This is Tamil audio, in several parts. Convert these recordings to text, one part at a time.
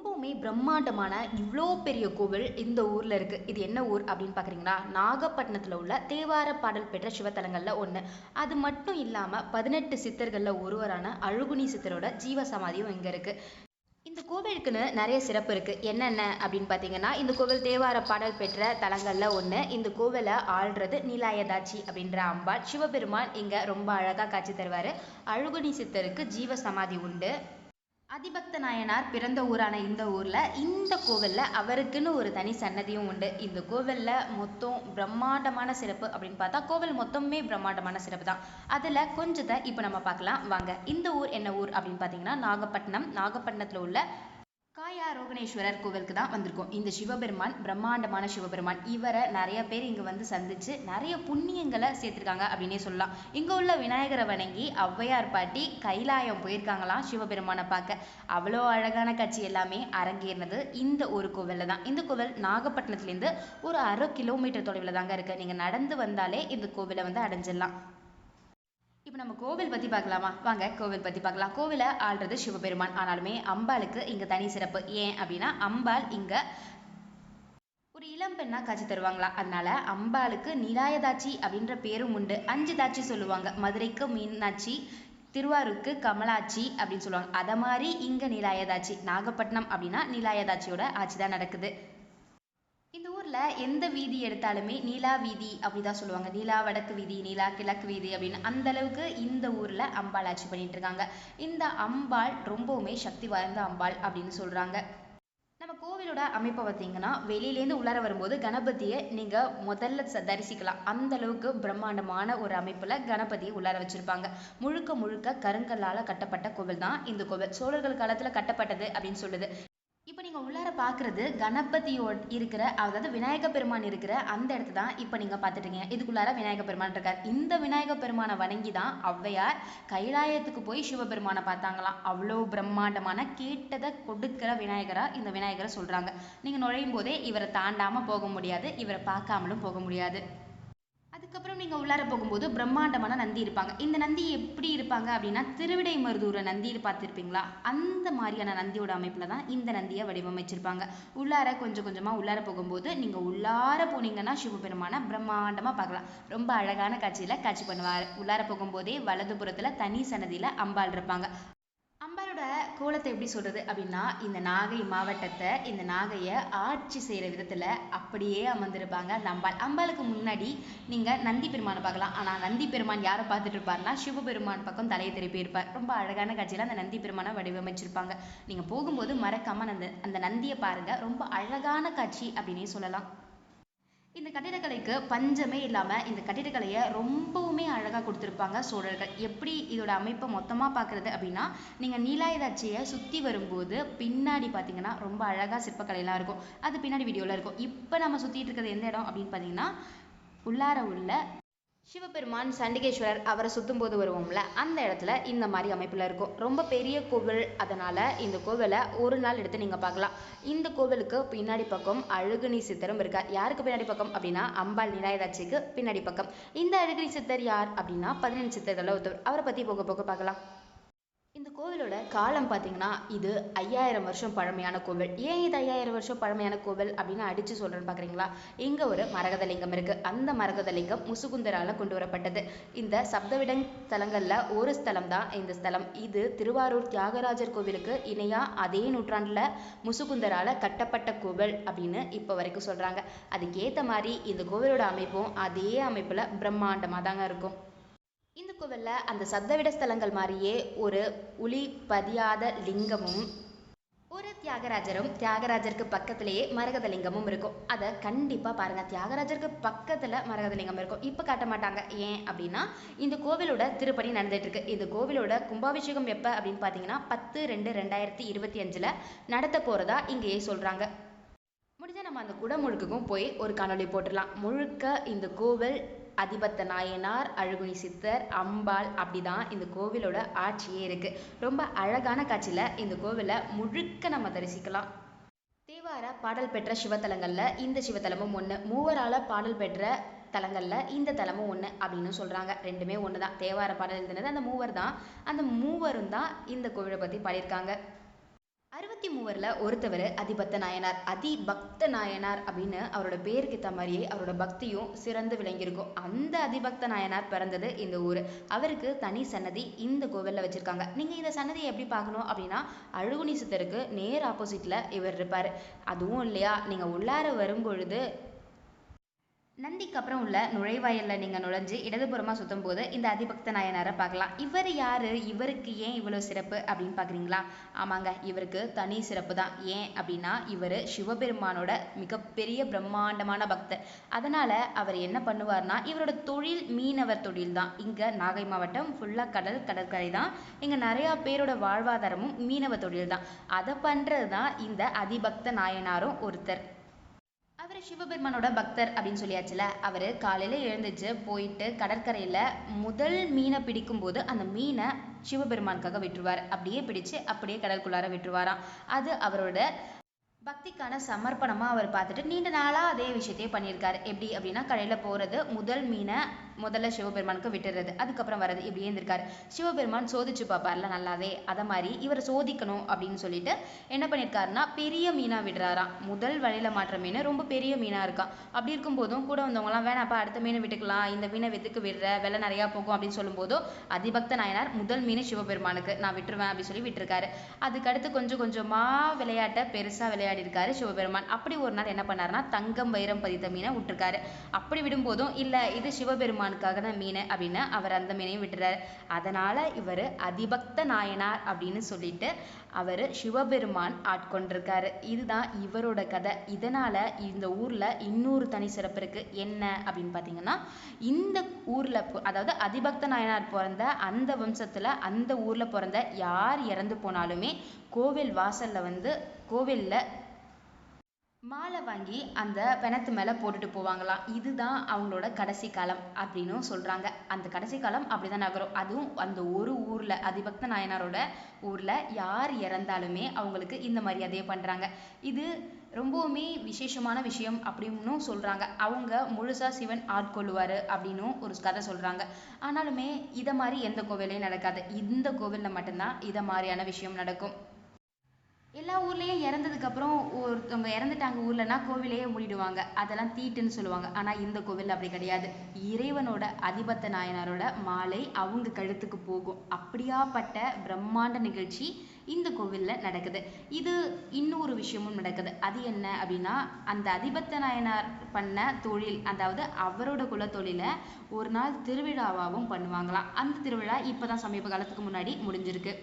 ரொம்பவுமே பிரம்மாண்டமான இவ்வளோ பெரிய கோவில் இந்த ஊரில் இருக்குது இது என்ன ஊர் அப்படின்னு பார்க்குறீங்கன்னா நாகப்பட்டினத்தில் உள்ள தேவார பாடல் பெற்ற சிவத்தலங்களில் ஒன்று அது மட்டும் இல்லாமல் பதினெட்டு சித்தர்களில் ஒருவரான அழுகுனி சித்தரோட ஜீவ சமாதியும் இங்கே இருக்குது இந்த கோவிலுக்குன்னு நிறைய சிறப்பு இருக்குது என்னென்ன அப்படின்னு பார்த்தீங்கன்னா இந்த கோவில் தேவார பாடல் பெற்ற தலங்களில் ஒன்று இந்த கோவிலை ஆள்றது நிலாயதாச்சி அப்படின்ற அம்பாள். சிவபெருமான் இங்கே ரொம்ப அழகாக காட்சி தருவார். அழுகுனி சித்தருக்கு ஜீவ சமாதி உண்டு. அதிபக்த நாயனார் பிறந்த ஊரான இந்த ஊரில் இந்த கோவிலில் அவருக்குன்னு ஒரு தனி சன்னதியும் உண்டு. இந்த கோவிலில் மொத்தம் பிரம்மாண்டமான சிறப்பு அப்படின்னு பார்த்தா கோவில் மொத்தமே பிரம்மாண்டமான சிறப்பு தான். அதில் கொஞ்சத்தை இப்போ நம்ம பார்க்கலாம். வாங்க இந்த ஊர் என்ன ஊர் அப்படின்னு பார்த்தீங்கன்னா நாகப்பட்டினம். நாகப்பட்டினத்தில் உள்ள காயா ரோகணேஸ்வரர் கோவிலுக்கு தான் வந்திருக்கோம். இந்த சிவபெருமான் பிரம்மாண்டமான சிவபெருமான் இவரை நிறைய பேர் இங்கே வந்து சந்திச்சு நிறைய புண்ணியங்களை சேர்த்துருக்காங்க அப்படின்னே சொல்லலாம். இங்கே உள்ள விநாயகரை வணங்கி ஔவையார் பாட்டி கைலாயம் போயிருக்காங்களாம் சிவபெருமானை பார்க்க. அவ்வளோ அழகான காட்சி எல்லாமே அரங்கேறினது இந்த ஒரு கோவிலில் தான். இந்த கோவில் நாகப்பட்டினத்துலேருந்து ஒரு அரை கிலோமீட்டர் தொலைவில் தாங்க இருக்குது நீங்கள் நடந்து வந்தாலே இந்த கோவிலை வந்து அடைஞ்சிடலாம். நம்ம கோவில் பற்றி பார்க்கலாமா? வாங்க கோவில் பற்றி பார்க்கலாம். கோவிலை ஆள்றது சிவபெருமான். ஆனாலுமே அம்பாளுக்கு இங்கே தனி சிறப்பு. ஏன் அப்படின்னா அம்பாள் இங்கே ஒரு இளம் பெண்ணா காட்சி தருவாங்களா? அதனால அம்பாளுக்கு நிலாயதாச்சி அப்படின்ற பேரும் உண்டு. அஞ்சு தாட்சி சொல்லுவாங்க. மதுரைக்கு மீனாட்சி திருவாரூருக்கு கமலாட்சி அப்படின்னு சொல்லுவாங்க. அதை மாதிரி இங்கே நிலாயதாச்சி. நாகப்பட்டினம் அப்படின்னா நிலாயதாச்சியோட ஆட்சி தான் நடக்குது. ஊர்ல எந்த வீதி எடுத்தாலுமே நீலா வீதி அப்படிதான் சொல்லுவாங்க. நீலா வடக்கு வீதி நீலா கிழக்கு வீதி அப்படின்னு அந்த அளவுக்கு இந்த ஊர்ல அம்பாள் ஆட்சி பண்ணிட்டு இருக்காங்க. இந்த அம்பாள் ரொம்பவுமே சக்தி வாய்ந்த அம்பாள் அப்படின்னு சொல்றாங்க. நம்ம கோவிலோட அமைப்பை பார்த்தீங்கன்னா வெளியிலேருந்து உள்ளார வரும்போது கணபதியை நீங்கள் முதல்ல ச தரிசிக்கலாம். அந்த அளவுக்கு பிரம்மாண்டமான ஒரு அமைப்பில் கணபதியை உள்ளார வச்சுருப்பாங்க. முழுக்க முழுக்க கருங்கல்லால் கட்டப்பட்ட கோவில் தான் இந்த கோவில். சோழர்கள் காலத்தில் கட்டப்பட்டது அப்படின்னு சொல்லுது. இப்போ நீங்கள் உள்ளார பார்க்குறது கணபதியோட இருக்கிற அதாவது விநாயக பெருமான் இருக்கிற அந்த இடத்து தான் இப்போ நீங்கள் பார்த்துட்டீங்க. இதுக்குள்ளார விநாயக பெருமான் இருக்கார். இந்த விநாயக பெருமானை வணங்கி தான் ஔவையார் கைலாயத்துக்கு போய் சிவபெருமானை பார்த்தாங்களாம். அவ்வளோ பிரம்மாண்டமான கேட்டதை கொடுக்கிற விநாயகராக இந்த விநாயகரை சொல்கிறாங்க நீங்கள் நுழையும் போதே இவரை தாண்டாமல் போக முடியாது இவரை பார்க்காமலும் போக முடியாது. அதுக்கப்புறம் நீங்கள் உள்ளார போகும்போது பிரம்மாண்டமான நந்தி இருப்பாங்க. இந்த நந்தி எப்படி இருப்பாங்க அப்படின்னா திருவிடை மருதூர நந்தி பார்த்துருப்பீங்களா? அந்த மாதிரியான நந்தியோட அமைப்பில் தான் இந்த நந்தியை வடிவமைச்சிருப்பாங்க. உள்ளார கொஞ்சம் கொஞ்சமாக உள்ளார போகும்போது நீங்கள் உள்ளார போனீங்கன்னா சிவபெருமான பிரம்மாண்டமாக பார்க்கலாம். ரொம்ப அழகான காட்சியில் காட்சி பண்ணுவார். உள்ளார போகும்போதே வலதுபுறத்தில் தனி சன்னதியில் அம்பாள் இருப்பாங்க. அம்பாளோட கோலத்தை எப்படி சொல்றது அப்படின்னா இந்த நாகை மாவட்டத்தை இந்த நாகையை ஆட்சி செய்கிற விதத்தில் அப்படியே அமர்ந்திருப்பாங்க அந்த அம்பாள் அம்பாளுக்கு முன்னாடி நீங்கள் நந்தி பெருமானை பார்க்கலாம். ஆனால் நந்தி பெருமான் யாரை பார்த்துட்டு இருப்பார்னா சிவபெருமான் பக்கம் தலையை திருப்பி இருப்பார். ரொம்ப அழகான காட்சியில் அந்த நந்தி பெருமானை வடிவமைச்சிருப்பாங்க. நீங்கள் போகும்போது மறக்காமல் அந்த அந்த நந்தியை பாருங்க. ரொம்ப அழகான காட்சி அப்படின்னே சொல்லலாம். இந்த கட்டிடக்கலைக்கு பஞ்சமே இல்லாமல் இந்த கட்டிடக்கலையை ரொம்பவுமே அழகாக கொடுத்துருப்பாங்க சோழர்கள். எப்படி இதோட அமைப்பை மொத்தமாக பார்க்குறது அப்படின்னா நீங்கள் நீலாயுதாட்சியை சுற்றி வரும்போது பின்னாடி பார்த்தீங்கன்னா ரொம்ப அழகாக சிற்பக்கலையெல்லாம் இருக்கும். அது பின்னாடி வீடியோவில் இருக்கும். இப்போ நம்ம சுற்றிட்டு இருக்கிறது எந்த இடம் அப்படின்னு பார்த்தீங்கன்னா உள்ளார உள்ள சிவபெருமான் சண்டிகேஸ்வரர் அவரை சுற்றும் போது வருவோம்ல அந்த இடத்துல இந்த மாதிரி அமைப்பில் இருக்கும். ரொம்ப பெரிய கோவில் அதனால் இந்த கோவிலை ஒரு நாள் எடுத்து நீங்கள் பார்க்கலாம். இந்த கோவிலுக்கு பின்னாடி பக்கம் அழுகுனி சித்தரும் இருக்கார். யாருக்கு பின்னாடி பக்கம் அப்படின்னா அம்பாள் நிலாயதாட்சிக்கு பின்னாடி பக்கம். இந்த அழுகுனி சித்தர் யார் அப்படின்னா பதினஞ்சு சித்தர்களில் ஒருத்தர். அவரை பற்றி போக போக பார்க்கலாம். இந்த கோவிலோட காலம் பார்த்தீங்கன்னா இது ஐயாயிரம் வருஷம் பழமையான கோவில். ஏன் இது ஐயாயிரம் வருஷம் பழமையான கோவில் அப்படின்னு அடிச்சு சொல்றேன்னு பார்க்குறீங்களா இங்கே ஒரு மரகதலிங்கம் இருக்குது இருக்கு. அந்த மரகதலிங்கம் முசுகுந்தரால் முசுகுந்தரால கொண்டு வரப்பட்டது. இந்த சப்தவிடங் ஸ்தலங்கள்ல ஒரு ஸ்தலம் தான் இந்த ஸ்தலம். இது திருவாரூர் தியாகராஜர் கோவிலுக்கு இணையா அதே நூற்றாண்டுல முசுகுந்தரால கட்டப்பட்ட கோவில் அப்படின்னு இப்போ வரைக்கும் சொல்றாங்க. அதுக்கேற்ற மாதிரி இந்த கோவிலோட அமைப்பும் அதே அமைப்புல பிரம்மாண்டமாக தாங்க இருக்கும். இந்த கோவிலில் அந்த சப்தவிட ஸ்தலங்கள் மாதிரியே ஒரு உளி பதியாத லிங்கமும் ஒரு தியாகராஜரும் தியாகராஜருக்கு பக்கத்திலேயே மரகதலிங்கமும் இருக்கும். அதை கண்டிப்பாக பாருங்கள் தியாகராஜருக்கு பக்கத்தில் மரகதலிங்கம் இருக்கும். இப்போ காட்ட மாட்டாங்க. ஏன் அப்படின்னா இந்த கோவிலோட திருப்பணி நடந்துகிட்ருக்கு. இந்த கோவிலோட கும்பாபிஷேகம் எப்போ அப்படின்னு பார்த்தீங்கன்னா பத்து ரெண்டு ரெண்டாயிரத்தி இருபத்தி அஞ்சில் நடத்த போகிறதா இங்கேயே சொல்கிறாங்க முடிஞ்சால் நம்ம அந்த குடமுழுக்குக்கும் போய் ஒரு காணொலி போட்டுடலாம். முழுக்க இந்த கோவில் அதிபத்த நாயனார் அழுகுனி சித்தர் அம்பாள் அப்படிதான் இந்த கோவிலோட ஆட்சியே இருக்கு. ரொம்ப அழகான காட்சியில இந்த கோவிலை முழுக்க நம்ம தரிசிக்கலாம். தேவார பாடல் பெற்ற சிவத்தலங்கள்ல இந்த சிவத்தலமும் ஒன்று மூவரால பாடல் பெற்ற தலங்களில் இந்த தலமும் ஒன்று அப்படின்னு சொல்கிறாங்க ரெண்டுமே ஒன்று தான் தேவார பாடல் எழுதினது அந்த மூவர் தான் அந்த மூவரும் தான் இந்த கோவிலை பற்றி பாடியிருக்காங்க. அறுபத்தி மூவரில் ஒருத்தவர் அதிபக்த நாயனார் அதிபக்த நாயனார் அப்படின்னு அவரோட பேருக்கு ஏற்ற மாதிரியே அவரோட பக்தியும் சிறந்து விளங்கியிருக்கும். அந்த அதிபக்த நாயனார் பிறந்தது இந்த ஊர். அவருக்கு தனி சன்னதி இந்த கோவிலில் வச்சுருக்காங்க. நீங்கள் இந்த சன்னதியை எப்படி பார்க்கணும் அப்படின்னா அழுகுனி சித்தருக்கு நேர் ஆப்போசிட்டில் இவர் இருப்பார். அதுவும் இல்லையா நீங்கள் உள்ளார வரும்பொழுது நந்திக்கு அப்புறம் உள்ள நுழைவாயலில் நீங்கள் நுழைஞ்சு இடதுபுறமாக சுற்றும் போது இந்த அதிபக்த நாயனாரை பார்க்கலாம். இவர் யார்? இவருக்கு ஏன் இவ்வளோ சிறப்பு அப்படின்னு பார்க்குறீங்களா? ஆமாங்க இவருக்கு தனி சிறப்பு தான். ஏன் அப்படின்னா இவர் சிவபெருமானோட மிகப்பெரிய பிரம்மாண்டமான பக்தர். அதனால் அவர் என்ன பண்ணுவார்னா இவரோட தொழில் மீனவர் தொழில் தான். இங்கே நாகை மாவட்டம் ஃபுல்லாக கடல் கடற்கரை தான். இங்கே நிறையா பேரோட வாழ்வாதாரமும் மீனவ தொழில் தான். அதை பண்ணுறது தான் இந்த அதிபக்த நாயனாரும் ஒருத்தர். அவர் சிவபெருமானோட பக்தர் அப்படின்னு சொல்லியாச்சுல. அவர் காலையில் எழுந்துச்சு போயிட்டு கடற்கரையில் முதல் மீனை பிடிக்கும்போது அந்த மீனை சிவபெருமானுக்காக விட்டுருவார். அப்படியே பிடிச்சு அப்படியே கடற்குள்ளார விட்டுருவாராம். அது அவரோட பக்திக்கான சமர்ப்பணமாக அவர் பார்த்துட்டு நீண்ட நாளாக அதே விஷயத்தையே பண்ணியிருக்காரு. எப்படி அப்படின்னா கடையில் போகிறது முதல் மீனை முதல்ல சிவபெருமானுக்கு விட்டுறது. அதுக்கப்புறம் வர்றது இப்படியே இருந்திருக்காரு சிவபெருமான் சோதிச்சு பார்ப்பார்ல நல்லாவே அதை மாதிரி இவரை சோதிக்கணும் அப்படின்னு சொல்லிட்டு என்ன பண்ணியிருக்காருன்னா பெரிய மீனாக விடுறாராம். முதல் வழியில மாற்ற மீன் ரொம்ப பெரிய மீனாக இருக்கான். அப்படி இருக்கும்போதும் கூட வந்தவங்கலாம் வேணாப்பா அடுத்த மீனை விட்டுக்கலாம். இந்த மீனை வித்துக்கு விடுற விலை நிறையா போகும். அப்படின்னு சொல்லும்போதும் அதிபக்த நாயனார் முதல் மீன் சிவபெருமானுக்கு நான் விட்டுருவேன் அப்படின்னு சொல்லி விட்டுருக்காரு. அதுக்கடுத்து கொஞ்சம் கொஞ்சமாக விளையாட்டை பெருசாக விளையாடி இருக்காரு சிவபெருமான். அப்படி ஒரு நாள் என்ன பண்ணாருன்னா தங்கம் வைரம் பதித்த மீனை விட்டுருக்காரு. அப்படி விடும்போதும் இல்லை இது சிவபெருமான் சிவபெருமானுக்காக தான் மீன் அப்படின்னு அவர் அந்த மீனையும் விட்டுறாரு. அதனால் இவர் அதிபக்த நாயனார் அப்படின்னு சொல்லிட்டு அவர் சிவபெருமான் ஆட்கொண்டிருக்காரு. இதுதான் இவரோட கதை. இதனால் இந்த ஊரில் இன்னொரு தனி சிறப்பு இருக்குது என்ன அப்படின்னு பார்த்தீங்கன்னா இந்த ஊரில் அதாவது அதிபக்த நாயனார் பிறந்த அந்த வம்சத்தில் அந்த ஊரில் பிறந்த யார் இறந்து போனாலுமே கோவில் வாசலில் வந்து கோவிலில் மாலை வாங்கி அந்த பிணத்து மேலே போட்டுட்டு போவாங்களாம் இதுதான் அவங்களோட கடைசி காலம் அப்படின்னும் சொல்கிறாங்க அந்த கடைசி காலம் அப்படிதான் நகரும். அதுவும் அந்த ஒரு ஊரில் அதிபக்த நாயனாரோட ஊரில் யார் இறந்தாலுமே அவங்களுக்கு இந்த மரியாதையை பண்ணுறாங்க இது ரொம்பவுமே விசேஷமான விஷயம் அப்படின்னும் சொல்கிறாங்க அவங்க முழுசா சிவன் ஆட்கொள்ளுவார் அப்படின்னும் ஒரு கதை சொல்கிறாங்க ஆனாலுமே இதை மாதிரி எந்த கோவிலையும் நடக்காது. இந்த கோவிலில் மட்டும்தான் இதை மாதிரியான விஷயம் நடக்கும். ஊர்லேயும் இறந்ததுக்கப்புறம் ஒருத்தவங்க இறந்துட்டாங்க ஊர்லன்னா கோவிலையே மூடிடுவாங்க. அதெல்லாம் தீட்டுன்னு சொல்லுவாங்க. ஆனால் இந்த கோவில் அப்படி கிடையாது. இறைவனோட அதிபத்த நாயனாரோட மாலை அவங்க கழுத்துக்கு போகும். அப்படியாப்பட்ட பிரம்மாண்ட நிகழ்ச்சி இந்த கோவிலில் நடக்குது. இது இன்னொரு விஷயமும் நடக்குது. அது என்ன அப்படின்னா அந்த அதிபத்த நாயனார் பண்ண தொழில் அதாவது அவரோட குலத்தொழிலை ஒரு நாள் திருவிழாவாகவும் பண்ணுவாங்களாம். அந்த திருவிழா இப்பதான் சமீப காலத்துக்கு முன்னாடி முடிஞ்சிருக்கு.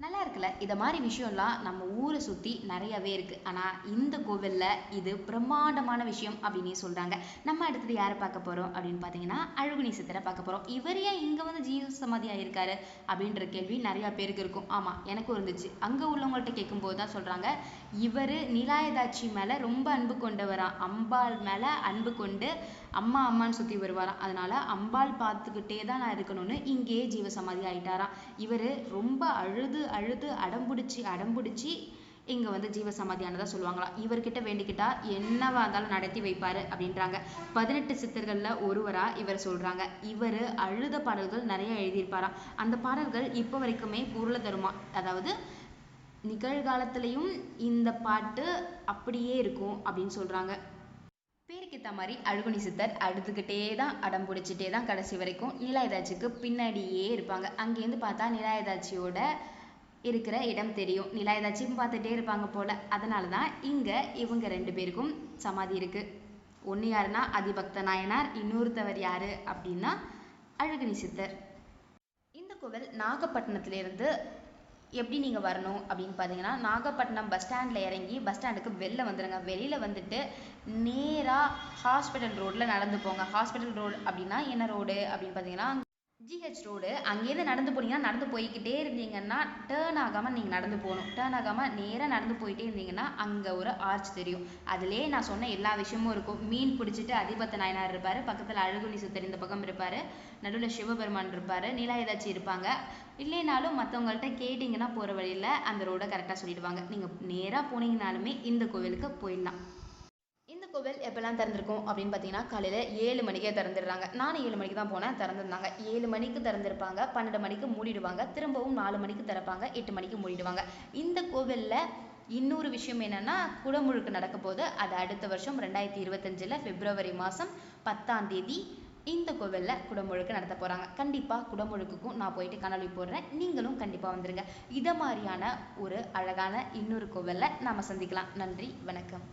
நல்லா இருக்குல்ல? இதை மாதிரி விஷயம்லாம் நம்ம ஊரை சுற்றி நிறையவே இருக்குது ஆனால் இந்த கோவிலில் இது பிரம்மாண்டமான விஷயம் அப்படின்னே சொல்கிறாங்க நம்ம அடுத்தது யாரை பார்க்க போகிறோம் அப்படின்னு பார்த்தீங்கன்னா அழுகுணி சித்தரை பார்க்க போகிறோம் இவர் ஏன் இங்கே வந்து ஜீவ சமாதி ஆகியிருக்காரு அப்படின்ற கேள்வி நிறையா பேருக்கு இருக்கும். ஆமாம் எனக்கும் இருந்துச்சு. அங்கே உள்ளவங்கள்ட்ட கேட்கும்போது தான் சொல்கிறாங்க இவர் நிலாயதாட்சி மேலே ரொம்ப அன்பு கொண்டவராம் அம்பாள் மேலே அன்பு கொண்டு அம்மா அம்மான்னு சுற்றி வருவாராம் அதனால அம்பாள் பார்த்துக்கிட்டே தான் நான் இருக்கணும்னு இங்கேயே ஜீவ சமாதி ஆயிட்டாராம் இவர் ரொம்ப அழுது அழுது அடம்பிடிச்சு அடம்பிடிச்சு இங்கே வந்து ஜீவ சமாதியானதா சொல்லுவாங்களாம் இவர்கிட்ட வேண்டிக்கிட்டா என்னவா இருந்தாலும் நடத்தி வைப்பார் அப்படின்றாங்க. பதினெட்டு சித்தர்களில் ஒருவராக இவர் சொல்கிறாங்க இவர் அழுத பாடல்கள் நிறைய எழுதியிருப்பாராம் அந்த பாடல்கள் இப்போ வரைக்குமே பொருளை தருமா? அதாவது நிகழ்காலத்திலையும் இந்த பாட்டு அப்படியே இருக்கும் அப்படின்னு சொல்கிறாங்க பேருக்கு மாதிரி அழுகுனி சித்தர் அழுதுகிட்டே தான் அடம் பிடிச்சிட்டே தான் கடைசி வரைக்கும் நிலாயதாச்சிக்கு பின்னாடியே இருப்பாங்க. அங்கேருந்து பார்த்தா நிலாயதாச்சியோட இருக்கிற இடம் தெரியும். நிலாயதாச்சியும் பார்த்துட்டே இருப்பாங்க போல. அதனால தான் இங்கே இவங்க ரெண்டு பேருக்கும் சமாதி இருக்குது ஒன்று யாருன்னா அதிபக்த நாயனார் இன்னொருத்தவர் யார் அப்படின்னா அழுகுனி சித்தர். இந்த கோவில் நாகப்பட்டினத்திலேருந்து எப்படி நீங்கள் வரணும் அப்படின்னு பார்த்தீங்கன்னா நாகப்பட்டினம் பஸ் ஸ்டாண்டில் இறங்கி பஸ் ஸ்டாண்டுக்கு வெளில வந்துடுங்க வெளியில் வந்துட்டு நேராக ஹாஸ்பிட்டல் ரோட்டில் நடந்து போங்க. ஹாஸ்பிட்டல் ரோடு அப்படின்னா என்ன ரோடு அப்படின்னு பார்த்தீங்கன்னா ஜிஹெச் ரோடு அங்கேருந்து நடந்து போனீங்கன்னா நடந்து போய்க்கிட்டே இருந்தீங்கன்னா டேர்ன் ஆகாமல் நீங்கள் நடந்து போகணும். டேர்ன் ஆகாமல் நேராக நடந்து போயிட்டே இருந்தீங்கன்னா அங்கே ஒரு ஆர்ச் தெரியும். அதிலே நான் சொன்ன எல்லா விஷயமும் இருக்கும். மீன் பிடிச்சிட்டு அதிபத்த நாயனார் இருப்பார். பக்கத்தில் அழகுனி சுத்தர் இந்த பக்கம் இருப்பார். நடுவில் சிவபெருமான் இருப்பார். நிலாயதாச்சி இருப்பாங்க. இல்லைனாலும் மற்றவங்கள்ட்ட கேட்டிங்கன்னா போகிற வழியில் அந்த ரோட கரெக்டாக சொல்லிடுவாங்க. நீங்கள் நேராக போனீங்கனாலுமே இந்த கோவிலுக்கு போயிடலாம். இந்த கோவில் எப்போல்லாம் திறந்திருக்கும் அப்படின்னு பார்த்தீங்கன்னா காலையில் ஏழு மணிக்கே திறந்துடுறாங்க. நானும் ஏழு மணிக்கு தான் போனேன் திறந்துருந்தாங்க. ஏழு மணிக்கு திறந்திருப்பாங்க பன்னெண்டு மணிக்கு மூடிடுவாங்க திரும்பவும் நாலு மணிக்கு திறப்பாங்க எட்டு மணிக்கு மூடிடுவாங்க. இந்த கோவிலில் இன்னொரு விஷயம் என்னன்னா குடமுழுக்கு நடக்க போது அது அடுத்த வருஷம் ரெண்டாயிரத்தி இருபத்தஞ்சில் பிப்ரவரி மாதம் பத்தாம் தேதி இந்த கோவிலில் குடமுழுக்கு நடத்த போகிறாங்க கண்டிப்பாக குடமுழுக்குக்கும் நான் போயிட்டு கண்ணாடி போடுறேன். நீங்களும் கண்டிப்பாக வந்துடுங்க இதை மாதிரியான ஒரு அழகான இன்னொரு கோவிலில் நாம் சந்திக்கலாம். நன்றி வணக்கம்.